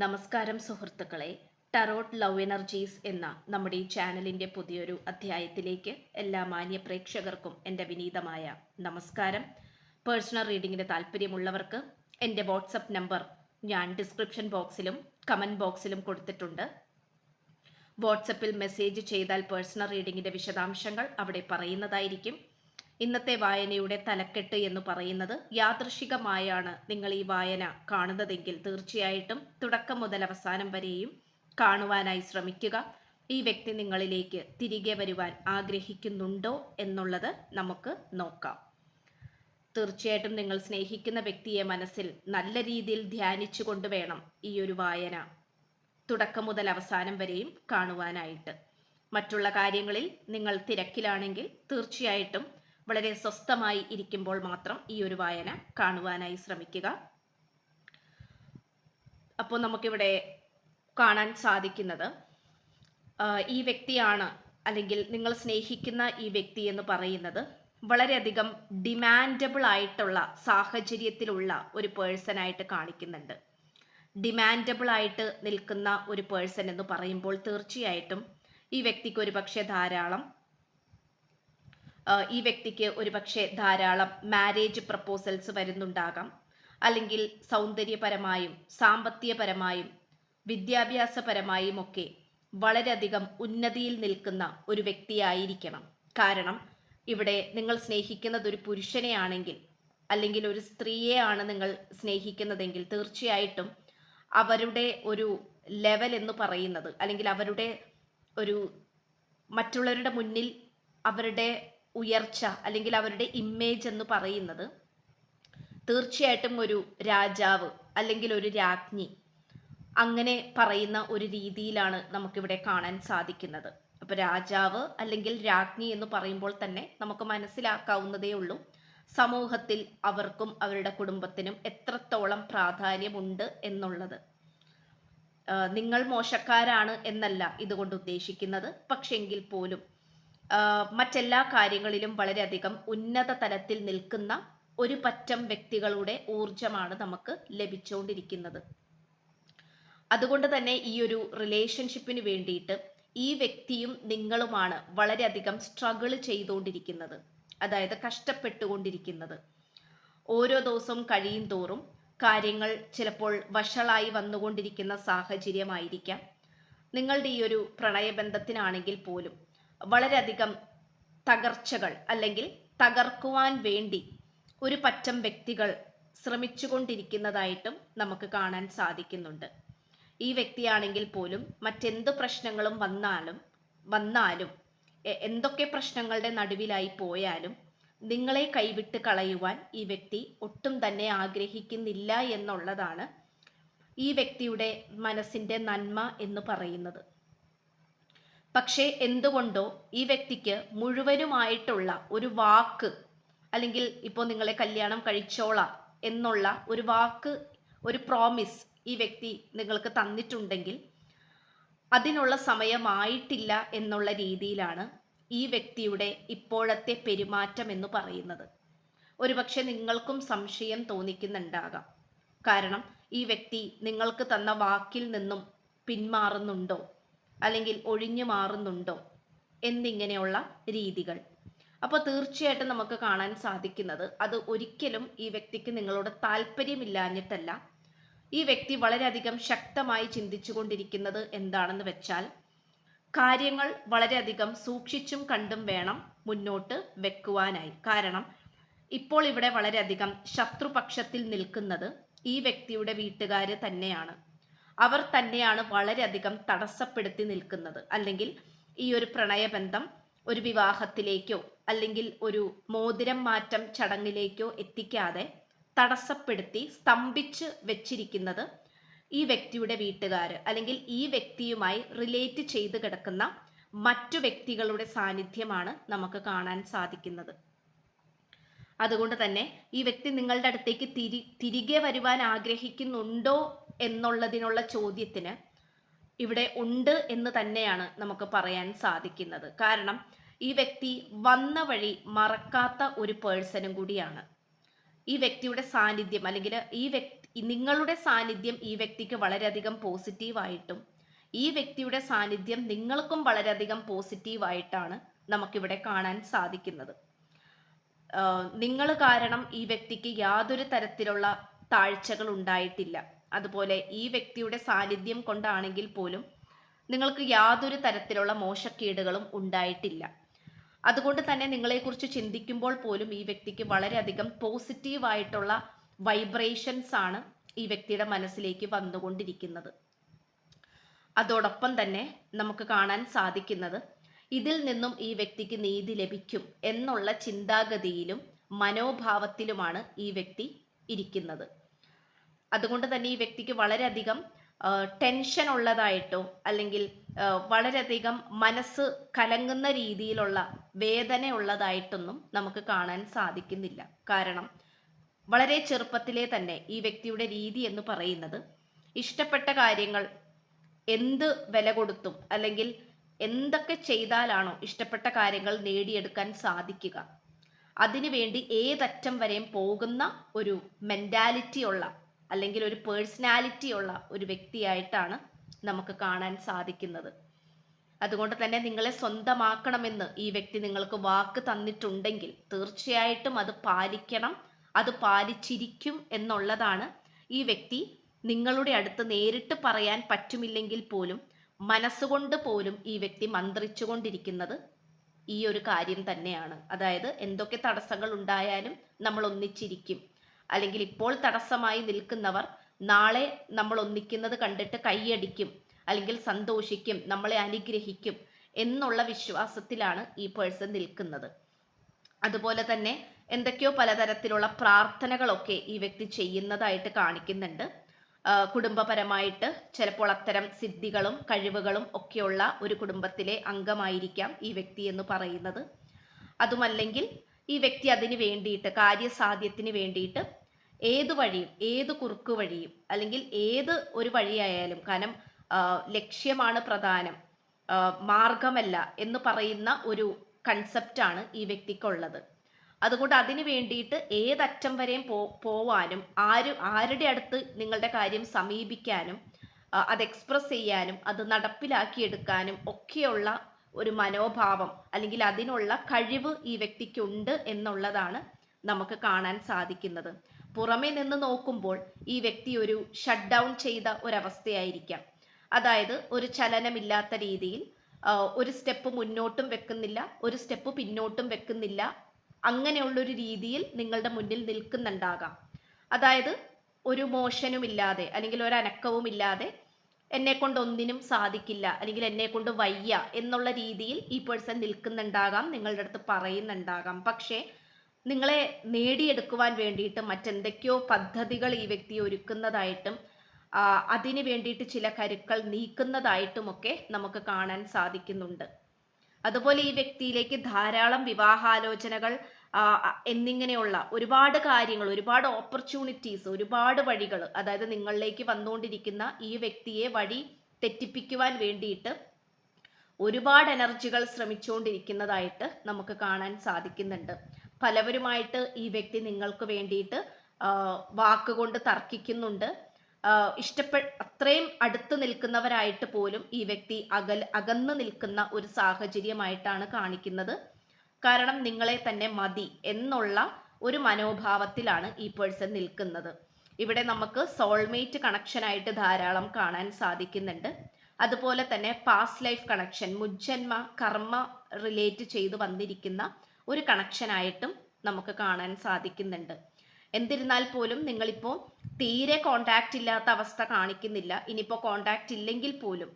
നമസ്കാരം സുഹൃത്തുക്കളെ. Tarot love energies എന്ന നമ്മുടെ ഈ ചാനലിന്റെ പുതിയൊരു അധ്യായത്തിലേക്ക് എല്ലാ മാന്യ പ്രേക്ഷകർക്കും എന്റെ വിനീതമായ നമസ്കാരം. പേഴ്സണൽ റീഡിങ്ങിന് താല്പര്യമുള്ളവർക്ക് എന്റെ വാട്സപ്പ് നമ്പർ ഞാൻ ഡിസ്ക്രിപ്ഷൻ ബോക്സിലും കമന്റ് ബോക്സിലും കൊടുത്തിട്ടുണ്ട്. വാട്സപ്പിൽ മെസ്സേജ് ചെയ്താൽ പേഴ്സണൽ റീഡിങ്ങിന്റെ വിശദാംശങ്ങൾ അവിടെ പറയുന്നതായിരിക്കും. ഇന്നത്തെ വായനയുടെ തലക്കെട്ട് എന്ന് പറയുന്നത് യാദൃശികമായാണ് നിങ്ങൾ ഈ വായന കാണുന്നതെങ്കിൽ തീർച്ചയായിട്ടും തുടക്കം മുതൽ അവസാനം വരെയും കാണുവാനായി ശ്രമിക്കുക. ഈ വ്യക്തി നിങ്ങളിലേക്ക് തിരികെ വരുവാൻ ആഗ്രഹിക്കുന്നുണ്ടോ എന്നുള്ളത് നമുക്ക് നോക്കാം. തീർച്ചയായിട്ടും നിങ്ങൾ സ്നേഹിക്കുന്ന വ്യക്തിയെ മനസ്സിൽ നല്ല രീതിയിൽ ധ്യാനിച്ചുകൊണ്ട് വേണം ഈ ഒരു വായന തുടക്കം മുതൽ അവസാനം വരെയും കാണുവാനായിട്ട്. മറ്റുള്ള കാര്യങ്ങളിൽ നിങ്ങൾ തിരക്കിലാണെങ്കിൽ തീർച്ചയായിട്ടും വളരെ സ്വസ്ഥമായി ഇരിക്കുമ്പോൾ മാത്രം ഈ ഒരു വായന കാണുവാനായി ശ്രമിക്കുക. അപ്പോൾ നമുക്കിവിടെ കാണാൻ സാധിക്കുന്നത് ഈ വ്യക്തിയാണ് അല്ലെങ്കിൽ നിങ്ങൾ സ്നേഹിക്കുന്ന ഈ വ്യക്തി എന്ന് പറയുന്നത് വളരെയധികം ഡിമാൻഡബിൾ ആയിട്ടുള്ള സാഹചര്യത്തിലുള്ള ഒരു പേഴ്സൺ ആയിട്ട് കാണിക്കുന്നുണ്ട്. ഡിമാൻഡബിൾ ആയിട്ട് നിൽക്കുന്ന ഒരു പേഴ്സൺ എന്ന് പറയുമ്പോൾ തീർച്ചയായിട്ടും ഈ വ്യക്തിക്ക് ഒരു ധാരാളം ഈ വ്യക്തിക്ക് ഒരുപക്ഷെ ധാരാളം മാരേജ് പ്രപ്പോസൽസ് വരുന്നുണ്ടാകാം. അല്ലെങ്കിൽ സൗന്ദര്യപരമായും സാമ്പത്തികപരമായും വിദ്യാഭ്യാസപരമായും ഒക്കെ വളരെയധികം ഉന്നതിയിൽ നിൽക്കുന്ന ഒരു വ്യക്തിയായിരിക്കണം. കാരണം ഇവിടെ നിങ്ങൾ സ്നേഹിക്കുന്നത് ഒരു പുരുഷനെയാണെങ്കിൽ അല്ലെങ്കിൽ ഒരു സ്ത്രീയെ ആണ് നിങ്ങൾ സ്നേഹിക്കുന്നതെങ്കിൽ തീർച്ചയായിട്ടും അവരുടെ ഒരു ലെവൽ എന്ന് പറയുന്നത് അല്ലെങ്കിൽ അവരുടെ ഒരു മറ്റുള്ളവരുടെ മുന്നിൽ അവരുടെ ഉയർച്ച അല്ലെങ്കിൽ അവരുടെ ഇമേജ് എന്ന് പറയുന്നത് തീർച്ചയായിട്ടും ഒരു രാജാവ് അല്ലെങ്കിൽ ഒരു രാജ്ഞി അങ്ങനെ പറയുന്ന ഒരു രീതിയിലാണ് നമുക്കിവിടെ കാണാൻ സാധിക്കുന്നത്. അപ്പോൾ രാജാവ് അല്ലെങ്കിൽ രാജ്ഞി എന്ന് പറയുമ്പോൾ തന്നെ നമുക്ക് മനസ്സിലാക്കാവുന്നതേ ഉള്ളൂ. സമൂഹത്തിൽ അവർക്കും അവരുടെ കുടുംബത്തിനും എത്രത്തോളം പ്രാധാന്യമുണ്ട് എന്നുള്ളത്. നിങ്ങൾ മോശക്കാരാണ് എന്നല്ല ഇതുകൊണ്ട് ഉദ്ദേശിക്കുന്നത്. പക്ഷെങ്കിൽ പോലും മറ്റെല്ലാ കാര്യങ്ങളിലും വളരെയധികം ഉന്നത തലത്തിൽ നിൽക്കുന്ന ഒരു പറ്റം വ്യക്തികളുടെ ഊർജമാണ് നമുക്ക് ലഭിച്ചുകൊണ്ടിരിക്കുന്നത്. അതുകൊണ്ട് തന്നെ ഈ ഒരു റിലേഷൻഷിപ്പിന് വേണ്ടിയിട്ട് ഈ വ്യക്തിയും നിങ്ങളുമാണ് വളരെയധികം സ്ട്രഗിൾ ചെയ്തുകൊണ്ടിരിക്കുന്നത്. അതായത് കഷ്ടപ്പെട്ടുകൊണ്ടിരിക്കുന്നത്. ഓരോ ദിവസവും കഴിയും തോറും കാര്യങ്ങൾ ചിലപ്പോൾ വഷളായി വന്നുകൊണ്ടിരിക്കുന്ന സാഹചര്യമായിരിക്കാം. നിങ്ങളുടെ ഈ ഒരു പ്രണയബന്ധത്തിനാണെങ്കിൽ പോലും വളരെയധികം തകർച്ചകൾ അല്ലെങ്കിൽ തകർക്കുവാൻ വേണ്ടി ഒരു പറ്റം വ്യക്തികൾ ശ്രമിച്ചുകൊണ്ടിരിക്കുന്നതായിട്ടും നമുക്ക് കാണാൻ സാധിക്കുന്നുണ്ട്. ഈ വ്യക്തിയാണെങ്കിൽ പോലും മറ്റെന്ത് പ്രശ്നങ്ങളും വന്നാലും വന്നാലും എന്തൊക്കെ പ്രശ്നങ്ങളുടെ നടുവിലായി പോയാലും നിങ്ങളെ കൈവിട്ട് കളയുവാൻ ഈ വ്യക്തി ഒട്ടും തന്നെ ആഗ്രഹിക്കുന്നില്ല എന്നുള്ളതാണ് ഈ വ്യക്തിയുടെ മനസ്സിന്റെ നന്മ എന്ന് പറയുന്നത്. പക്ഷേ എന്തുകൊണ്ടോ ഈ വ്യക്തിക്ക് മുഴുവനുമായിട്ടുള്ള ഒരു വാക്ക് അല്ലെങ്കിൽ ഇപ്പോൾ നിങ്ങളെ കല്യാണം കഴിച്ചോളാം എന്നുള്ള ഒരു വാക്ക് ഒരു പ്രോമിസ് ഈ വ്യക്തി നിങ്ങൾക്ക് തന്നിട്ടുണ്ടെങ്കിൽ അതിനുള്ള സമയമായിട്ടില്ല എന്നുള്ള രീതിയിലാണ് ഈ വ്യക്തിയുടെ ഇപ്പോഴത്തെ പെരുമാറ്റം എന്ന് പറയുന്നത്. ഒരുപക്ഷെ നിങ്ങൾക്കും സംശയം തോന്നിക്കുന്നുണ്ടാകാം. കാരണം ഈ വ്യക്തി നിങ്ങൾക്ക് തന്ന വാക്കിൽ നിന്നും പിന്മാറുന്നുണ്ടോ? അല്ലെങ്കിൽ ഒഴിഞ്ഞു മാറുന്നുണ്ടോ എന്നിങ്ങനെയുള്ള രീതികൾ. അപ്പോൾ തീർച്ചയായിട്ടും നമുക്ക് കാണാൻ സാധിക്കുന്നത് അത് ഒരിക്കലും ഈ വ്യക്തിക്ക് നിങ്ങളോട് താല്പര്യമില്ലാഞ്ഞിട്ടല്ല. ഈ വ്യക്തി വളരെയധികം ശക്തമായി ചിന്തിച്ചുകൊണ്ടിരിക്കുന്നത് എന്താണെന്ന് വെച്ചാൽ കാര്യങ്ങൾ വളരെയധികം സൂക്ഷിച്ചും കണ്ടും വേണം മുന്നോട്ട് വെക്കുവാനായി. കാരണം ഇപ്പോൾ ഇവിടെ വളരെയധികം ശത്രുപക്ഷത്തിൽ നിൽക്കുന്നത് ഈ വ്യക്തിയുടെ വീട്ടുകാർ തന്നെയാണ്. അവർ തന്നെയാണ് വളരെയധികം തടസ്സപ്പെടുത്തി നിൽക്കുന്നത്. അല്ലെങ്കിൽ ഈ ഒരു പ്രണയബന്ധം ഒരു വിവാഹത്തിലേക്കോ അല്ലെങ്കിൽ ഒരു മോതിരം മാറ്റം ചടങ്ങിലേക്കോ എത്തിക്കാതെ തടസ്സപ്പെടുത്തി സ്തംഭിച്ച് വെച്ചിരിക്കുന്നത് ഈ വ്യക്തിയുടെ വീട്ടുകാർ അല്ലെങ്കിൽ ഈ വ്യക്തിയുമായി റിലേറ്റ് ചെയ്ത് കിടക്കുന്ന മറ്റു വ്യക്തികളുടെ സാന്നിധ്യമാണ് നമുക്ക് കാണാൻ സാധിക്കുന്നത്. അതുകൊണ്ട് തന്നെ ഈ വ്യക്തി നിങ്ങളുടെ അടുത്തേക്ക് തിരി തിരികെ വരുവാൻ ആഗ്രഹിക്കുന്നുണ്ടോ എന്നുള്ളതിനുള്ള ചോദ്യത്തിന് ഇവിടെ ഉണ്ട് എന്ന് തന്നെയാണ് നമുക്ക് പറയാൻ സാധിക്കുന്നത്. കാരണം ഈ വ്യക്തി വന്ന വഴി മറക്കാത്ത ഒരു പേഴ്സണും കൂടിയാണ്. ഈ വ്യക്തിയുടെ സാന്നിധ്യം അല്ലെങ്കിൽ ഈ വ്യക്തി നിങ്ങളുടെ സാന്നിധ്യം ഈ വ്യക്തിക്ക് വളരെയധികം പോസിറ്റീവായിട്ടും ഈ വ്യക്തിയുടെ സാന്നിധ്യം നിങ്ങൾക്കും വളരെയധികം പോസിറ്റീവായിട്ടാണ് നമുക്കിവിടെ കാണാൻ സാധിക്കുന്നത്. നിങ്ങൾ കാരണം ഈ വ്യക്തിക്ക് യാതൊരു തരത്തിലുള്ള താഴ്ചകൾ ഉണ്ടായിട്ടില്ല. അതുപോലെ ഈ വ്യക്തിയുടെ സാന്നിധ്യം കൊണ്ടാണെങ്കിൽ പോലും നിങ്ങൾക്ക് യാതൊരു തരത്തിലുള്ള മോശക്കേടുകളും ഉണ്ടായിട്ടില്ല. അതുകൊണ്ട് തന്നെ നിങ്ങളെക്കുറിച്ച് ചിന്തിക്കുമ്പോൾ പോലും ഈ വ്യക്തിക്ക് വളരെയധികം പോസിറ്റീവായിട്ടുള്ള വൈബ്രേഷൻസ് ആണ് ഈ വ്യക്തിയുടെ മനസ്സിലേക്ക് വന്നുകൊണ്ടിരിക്കുന്നത്. അതോടൊപ്പം തന്നെ നമുക്ക് കാണാൻ സാധിക്കുന്നത് ഇതിൽ നിന്നും ഈ വ്യക്തിക്ക് നീതി ലഭിക്കും എന്നുള്ള ചിന്താഗതിയിലും മനോഭാവത്തിലുമാണ് ഈ വ്യക്തി ഇരിക്കുന്നത്. അതുകൊണ്ട് തന്നെ ഈ വ്യക്തിക്ക് വളരെയധികം ടെൻഷൻ ഉള്ളതായിട്ടോ അല്ലെങ്കിൽ വളരെയധികം മനസ്സ് കലങ്ങുന്ന രീതിയിലുള്ള വേദന ഉള്ളതായിട്ടൊന്നും നമുക്ക് കാണാൻ സാധിക്കുന്നില്ല. കാരണം വളരെ ചെറുപ്പത്തിലെ തന്നെ ഈ വ്യക്തിയുടെ രീതി എന്ന് പറയുന്നത് ഇഷ്ടപ്പെട്ട കാര്യങ്ങൾ എന്ത് വില കൊടുത്തും അല്ലെങ്കിൽ എന്തൊക്കെ ചെയ്താലാണോ ഇഷ്ടപ്പെട്ട കാര്യങ്ങൾ നേടിയെടുക്കാൻ സാധിക്കുക. അതിനുവേണ്ടി ഏതറ്റം വരെയും പോകുന്ന ഒരു മെന്റാലിറ്റി ഉള്ള അല്ലെങ്കിൽ ഒരു പേഴ്സണാലിറ്റി ഉള്ള ഒരു വ്യക്തിയായിട്ടാണ് നമുക്ക് കാണാൻ സാധിക്കുന്നത്. അതുകൊണ്ട് തന്നെ നിങ്ങളെ സ്വന്തമാക്കണമെന്ന് ഈ വ്യക്തി നിങ്ങൾക്ക് വാക്ക് തന്നിട്ടുണ്ടെങ്കിൽ തീർച്ചയായിട്ടും അത് പാലിക്കണം അത് പാലിച്ചിരിക്കും എന്നുള്ളതാണ് ഈ വ്യക്തി നിങ്ങളുടെ അടുത്ത് നേരിട്ട് പറയാൻ പറ്റുമില്ലെങ്കിൽ പോലും മനസ്സുകൊണ്ട് പോലും ഈ വ്യക്തി മന്ത്രിച്ചുകൊണ്ടിരിക്കുന്നത് ഈ ഒരു കാര്യം തന്നെയാണ്. അതായത് എന്തൊക്കെ തടസ്സങ്ങൾ ഉണ്ടായാലും നമ്മൾ ഒന്നിച്ചിരിക്കും. അല്ലെങ്കിൽ ഇപ്പോൾ തടസ്സമായി നിൽക്കുന്നവർ നാളെ നമ്മൾ ഒന്നിക്കുന്നത് കണ്ടിട്ട് കൈയടിക്കും അല്ലെങ്കിൽ സന്തോഷിക്കും നമ്മളെ അനുഗ്രഹിക്കും എന്നുള്ള വിശ്വാസത്തിലാണ് ഈ പേഴ്സൺ നിൽക്കുന്നത്. അതുപോലെ തന്നെ എന്തൊക്കെയോ പലതരത്തിലുള്ള പ്രാർത്ഥനകളൊക്കെ ഈ വ്യക്തി ചെയ്യുന്നതായിട്ട് കാണിക്കുന്നുണ്ട്. കുടുംബപരമായിട്ട് ചിലപ്പോൾ അത്തരം സിദ്ധികളും കഴിവുകളും ഒക്കെയുള്ള ഒരു കുടുംബത്തിലെ അംഗമായിരിക്കാം ഈ വ്യക്തി എന്ന് പറയുന്നത്. അതുമല്ലെങ്കിൽ ഈ വ്യക്തി അതിന് വേണ്ടിയിട്ട് കാര്യസാധ്യത്തിന് വേണ്ടിയിട്ട് ഏത് വഴിയും ഏത് കുറുക്ക് വഴിയും അല്ലെങ്കിൽ ഏത് ഒരു വഴിയായാലും കാരണം ലക്ഷ്യമാണ് പ്രധാനം മാർഗമല്ല എന്ന് പറയുന്ന ഒരു കൺസെപ്റ്റാണ് ഈ വ്യക്തിക്കുള്ളത്. അതുകൊണ്ട് അതിന് വേണ്ടിയിട്ട് ഏതറ്റം വരെയും പോ പോവാനും ആര് ആരുടെ അടുത്ത് നിങ്ങളുടെ കാര്യം സമീപിക്കാനും അത് എക്സ്പ്രസ് ചെയ്യാനും അത് നടപ്പിലാക്കിയെടുക്കാനും ഒക്കെയുള്ള ഒരു മനോഭാവം അല്ലെങ്കിൽ അതിനുള്ള കഴിവ് ഈ വ്യക്തിക്കുണ്ട് എന്നുള്ളതാണ് നമുക്ക് കാണാൻ സാധിക്കുന്നത്. പുറമേ നിന്ന് നോക്കുമ്പോൾ ഈ വ്യക്തി ഒരു ഷട്ട് ഡൗൺ ചെയ്ത ഒരവസ്ഥയായിരിക്കാം. അതായത് ഒരു ചലനമില്ലാത്ത രീതിയിൽ ഒരു സ്റ്റെപ്പ് മുന്നോട്ടും വെക്കുന്നില്ല ഒരു സ്റ്റെപ്പ് പിന്നോട്ടും വെക്കുന്നില്ല. അങ്ങനെയുള്ളൊരു രീതിയിൽ നിങ്ങളുടെ മുന്നിൽ നിൽക്കുന്നുണ്ടാകാം. അതായത് ഒരു മോഷനുമില്ലാതെ അല്ലെങ്കിൽ ഒരു അനക്കവും ഇല്ലാതെ എന്നെ കൊണ്ട് ഒന്നിനും സാധിക്കില്ല അല്ലെങ്കിൽ എന്നെ കൊണ്ട് വയ്യ എന്നുള്ള രീതിയിൽ ഈ പേഴ്സൺ നിൽക്കുന്നുണ്ടാകാം നിങ്ങളുടെ അടുത്ത് പറയുന്നുണ്ടാകാം. പക്ഷേ നിങ്ങളെ നേടിയെടുക്കുവാൻ വേണ്ടിയിട്ട് മറ്റെന്തൊക്കെയോ പദ്ധതികൾ ഈ വ്യക്തി ഒരുക്കുന്നതായിട്ടും അതിന് വേണ്ടിയിട്ട് ചില കരുക്കൾ നീക്കുന്നതായിട്ടുമൊക്കെ നമുക്ക് കാണാൻ സാധിക്കുന്നുണ്ട്. അതുപോലെ ഈ വ്യക്തിയിലേക്ക് ധാരാളം വിവാഹാലോചനകൾ എന്നിങ്ങനെയുള്ള ഒരുപാട് കാര്യങ്ങൾ ഒരുപാട് ഓപ്പർച്യൂണിറ്റീസ് ഒരുപാട് വഴികൾ അതായത് നിങ്ങളിലേക്ക് വന്നുകൊണ്ടിരിക്കുന്ന ഈ വ്യക്തിയെ വഴി തെറ്റിപ്പിക്കുവാൻ വേണ്ടിയിട്ട് ഒരുപാട് എനർജികൾ ശ്രമിച്ചുകൊണ്ടിരിക്കുന്നതായിട്ട് നമുക്ക് കാണാൻ സാധിക്കുന്നുണ്ട്. പലവരുമായിട്ട് ഈ വ്യക്തി നിങ്ങൾക്ക് വേണ്ടിയിട്ട് വാക്കുകൊണ്ട് തർക്കിക്കുന്നുണ്ട്. ഇഷ്ടപ്പെ അത്രയും അടുത്ത് നിൽക്കുന്നവരായിട്ട് പോലും ഈ വ്യക്തി അകൽ അകന്നു നിൽക്കുന്ന ഒരു സാഹചര്യമായിട്ടാണ് കാണിക്കുന്നത്. കാരണം നിങ്ങളെ തന്നെ മതി എന്നുള്ള ഒരു മനോഭാവത്തിലാണ് ഈ പേഴ്സൺ നിൽക്കുന്നത്. ഇവിടെ നമുക്ക് സോൾമേറ്റ് കണക്ഷൻ ആയിട്ട് ധാരാളം കാണാൻ സാധിക്കുന്നുണ്ട്. അതുപോലെ തന്നെ പാസ്റ്റ് ലൈഫ് കണക്ഷൻ മുജ്ജന്മ കർമ്മ റിലേറ്റ് ചെയ്തു വന്നിരിക്കുന്ന ഒരു കണക്ഷനായിട്ടും നമുക്ക് കാണാൻ സാധിക്കുന്നുണ്ട്. എന്നിരുന്നാൽ പോലും നിങ്ങളിപ്പോൾ തീരെ കോണ്ടാക്റ്റ് ഇല്ലാത്ത അവസ്ഥ കാണിക്കുന്നില്ല. ഇനിയിപ്പോൾ കോണ്ടാക്റ്റ് ഇല്ലെങ്കിൽ പോലും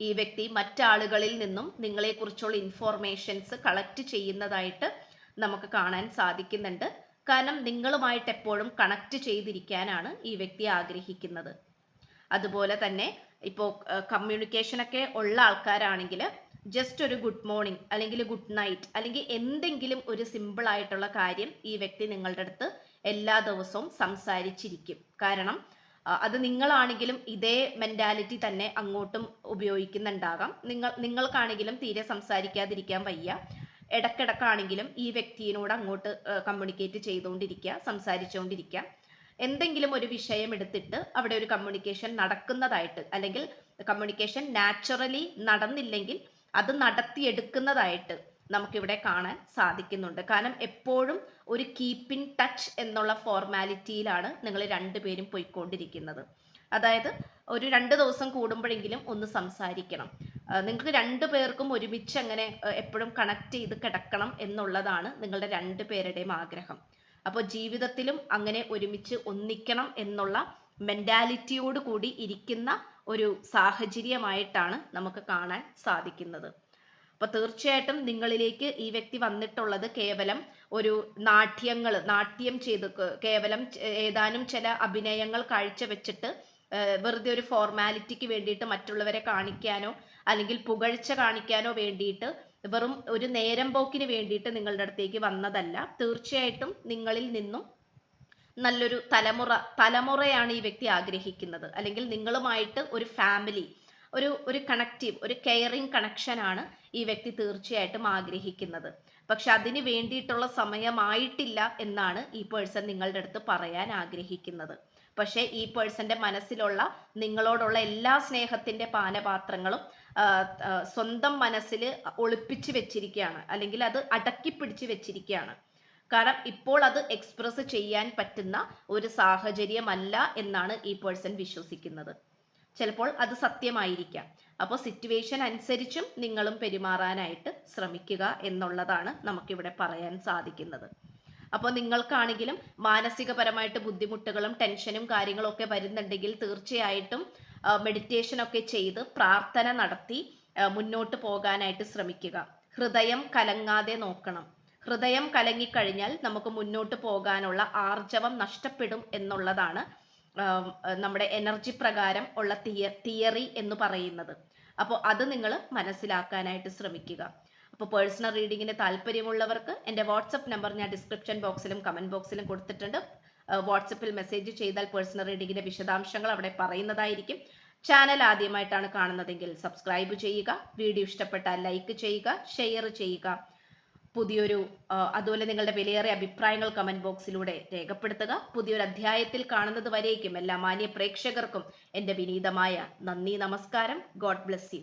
ഈ വ്യക്തി മറ്റാളുകളിൽ നിന്നും നിങ്ങളെക്കുറിച്ചുള്ള ഇൻഫോർമേഷൻസ് കളക്ട് ചെയ്യുന്നതായിട്ട് നമുക്ക് കാണാൻ സാധിക്കുന്നുണ്ട്. കാരണം നിങ്ങളുമായിട്ട് എപ്പോഴും കണക്ട് ചെയ്തിരിക്കാനാണ് ഈ വ്യക്തി ആഗ്രഹിക്കുന്നത്. അതുപോലെ തന്നെ ഇപ്പോൾ കമ്മ്യൂണിക്കേഷനൊക്കെ ഉള്ള ആൾക്കാരാണെങ്കിൽ ജസ്റ്റ് ഒരു ഗുഡ് മോർണിംഗ് അല്ലെങ്കിൽ ഗുഡ് നൈറ്റ് അല്ലെങ്കിൽ എന്തെങ്കിലും ഒരു സിമ്പിൾ ആയിട്ടുള്ള കാര്യം ഈ വ്യക്തി നിങ്ങളുടെ അടുത്ത് എല്ലാ ദിവസവും സംസാരിച്ചിരിക്കും. കാരണം അത് നിങ്ങളാണെങ്കിലും ഇതേ മെന്റാലിറ്റി തന്നെ അങ്ങോട്ടും ഉപയോഗിക്കുന്നുണ്ടാകാം. നിങ്ങൾ നിങ്ങൾക്കാണെങ്കിലും തീരെ സംസാരിക്കാതിരിക്കാൻ വയ്യ. ഇടക്കിടക്കാണെങ്കിലും ഈ വ്യക്തിയോട് അങ്ങോട്ട് കമ്മ്യൂണിക്കേറ്റ് ചെയ്തുകൊണ്ടിരിക്കുക സംസാരിച്ചുകൊണ്ടിരിക്കുക. എന്തെങ്കിലും ഒരു വിഷയം എടുത്തിട്ട് അവിടെ ഒരു കമ്മ്യൂണിക്കേഷൻ നടക്കുന്നതായിട്ട് അല്ലെങ്കിൽ കമ്മ്യൂണിക്കേഷൻ നാച്ചുറലി നടന്നില്ലെങ്കിൽ അത് നടത്തിയെടുക്കുന്നതായിട്ട് നമുക്കിവിടെ കാണാൻ സാധിക്കുന്നുണ്ട്. കാരണം എപ്പോഴും ഒരു കീപ്പ് ഇൻ ടച്ച് എന്നുള്ള ഫോർമാലിറ്റിയിലാണ് നിങ്ങൾ രണ്ടുപേരും പോയിക്കൊണ്ടിരിക്കുന്നത്. അതായത് ഒരു രണ്ട് ദിവസം കൂടുമ്പോഴെങ്കിലും ഒന്ന് സംസാരിക്കണം. നിങ്ങൾക്ക് രണ്ടു പേർക്കും ഒരുമിച്ച് അങ്ങനെ എപ്പോഴും കണക്ട് ചെയ്ത് കിടക്കണം എന്നുള്ളതാണ് നിങ്ങളുടെ രണ്ടു പേരുടെയും ആഗ്രഹം. അപ്പോൾ ജീവിതത്തിലും അങ്ങനെ ഒരുമിച്ച് ഒന്നിക്കണം എന്നുള്ള മെന്റാലിറ്റിയോട് കൂടി ഇരിക്കുന്ന ഒരു സാഹചര്യമായിട്ടാണ് നമുക്ക് കാണാൻ സാധിക്കുന്നത്. അപ്പൊ തീർച്ചയായിട്ടും നിങ്ങളിലേക്ക് ഈ വ്യക്തി വന്നിട്ടുള്ളത് കേവലം ഒരു നാട്യങ്ങൾ നാട്യം ചെയ്ത് കേവലം ഏതാനും ചില അഭിനയങ്ങൾ കാഴ്ചവെച്ചിട്ട് വെറുതെ ഒരു ഫോർമാലിറ്റിക്ക് വേണ്ടിയിട്ട് മറ്റുള്ളവരെ കാണിക്കാനോ അല്ലെങ്കിൽ പുകഴ്ച കാണിക്കാനോ വേണ്ടിയിട്ട് വെറും ഒരു നേരം പോക്കിന് വേണ്ടിയിട്ട് നിങ്ങളുടെ അടുത്തേക്ക് വന്നതല്ല. തീർച്ചയായിട്ടും നിങ്ങളിൽ നിന്നും നല്ലൊരു തലമുറ തലമുറയാണ് ഈ വ്യക്തി ആഗ്രഹിക്കുന്നത്. അല്ലെങ്കിൽ നിങ്ങളുമായിട്ട് ഒരു ഫാമിലി ഒരു ഒരു കണക്റ്റീവ് ഒരു കെയറിങ് കണക്ഷനാണ് ഈ വ്യക്തി തീർച്ചയായിട്ടും ആഗ്രഹിക്കുന്നത്. പക്ഷെ അതിന് വേണ്ടിയിട്ടുള്ള സമയമായിട്ടില്ല എന്നാണ് ഈ പേഴ്സൺ നിങ്ങളുടെ അടുത്ത് പറയാൻ ആഗ്രഹിക്കുന്നത്. പക്ഷേ ഈ പേഴ്സന്റെ മനസ്സിലുള്ള നിങ്ങളോടുള്ള എല്ലാ സ്നേഹത്തിന്റെ പാനപാത്രങ്ങളും സ്വന്തം മനസ്സിൽ ഒളിപ്പിച്ചു വെച്ചിരിക്കുകയാണ്. അല്ലെങ്കിൽ അത് അടക്കി പിടിച്ച് വെച്ചിരിക്കുകയാണ്. കാരണം ഇപ്പോൾ അത് എക്സ്പ്രസ് ചെയ്യാൻ പറ്റുന്ന ഒരു സാഹചര്യമല്ല എന്നാണ് ഈ പേഴ്സൺ വിശ്വസിക്കുന്നത്. ചിലപ്പോൾ അത് സത്യമായിരിക്കാം. അപ്പോൾ സിറ്റുവേഷൻ അനുസരിച്ചും നിങ്ങളും പെരുമാറാനായിട്ട് ശ്രമിക്കുക എന്നുള്ളതാണ് നമുക്കിവിടെ പറയാൻ സാധിക്കുന്നത്. അപ്പോൾ നിങ്ങൾക്കാണെങ്കിലും മാനസികപരമായിട്ട് ബുദ്ധിമുട്ടുകളും ടെൻഷനും കാര്യങ്ങളും ഒക്കെ വരുന്നുണ്ടെങ്കിൽ തീർച്ചയായിട്ടും മെഡിറ്റേഷൻ ഒക്കെ ചെയ്ത് പ്രാർത്ഥന നടത്തി മുന്നോട്ട് പോകാനായിട്ട് ശ്രമിക്കുക. ഹൃദയം കലങ്ങാതെ നോക്കണം. ഹൃദയം കലങ്ങിക്കഴിഞ്ഞാൽ നമുക്ക് മുന്നോട്ട് പോകാനുള്ള ആർജവം നഷ്ടപ്പെടും എന്നുള്ളതാണ് നമ്മുടെ എനർജി പ്രകാരം ഉള്ള തിയ തിയറി എന്ന് പറയുന്നത്. അപ്പോൾ അത് നിങ്ങൾ മനസ്സിലാക്കാനായിട്ട് ശ്രമിക്കുക. അപ്പോൾ പേഴ്സണൽ റീഡിങ്ങിന് താല്പര്യമുള്ളവർക്ക് എന്റെ വാട്സപ്പ് നമ്പർ ഞാൻ ഡിസ്ക്രിപ്ഷൻ ബോക്സിലും കമന്റ് ബോക്സിലും കൊടുത്തിട്ടുണ്ട്. വാട്സപ്പിൽ മെസ്സേജ് ചെയ്താൽ പേഴ്സണൽ റീഡിങ്ങിന്റെ വിശദാംശങ്ങൾ അവിടെ പറയുന്നതായിരിക്കും. ചാനൽ ആദ്യമായിട്ടാണ് കാണുന്നതെങ്കിൽ സബ്സ്ക്രൈബ് ചെയ്യുക വീഡിയോ ഇഷ്ടപ്പെട്ടാൽ ലൈക്ക് ചെയ്യുക ഷെയർ ചെയ്യുക. പുതിയൊരു അതുപോലെ നിങ്ങളുടെ വിലയേറിയ അഭിപ്രായങ്ങൾ കമന്റ് ബോക്സിലൂടെ രേഖപ്പെടുത്തുക. പുതിയൊരു അധ്യായത്തിൽ കാണുന്നത് വരേക്കും എല്ലാ മാന്യ പ്രേക്ഷകർക്കും എന്റെ വിനീതമായ നന്ദി നമസ്കാരം. God bless you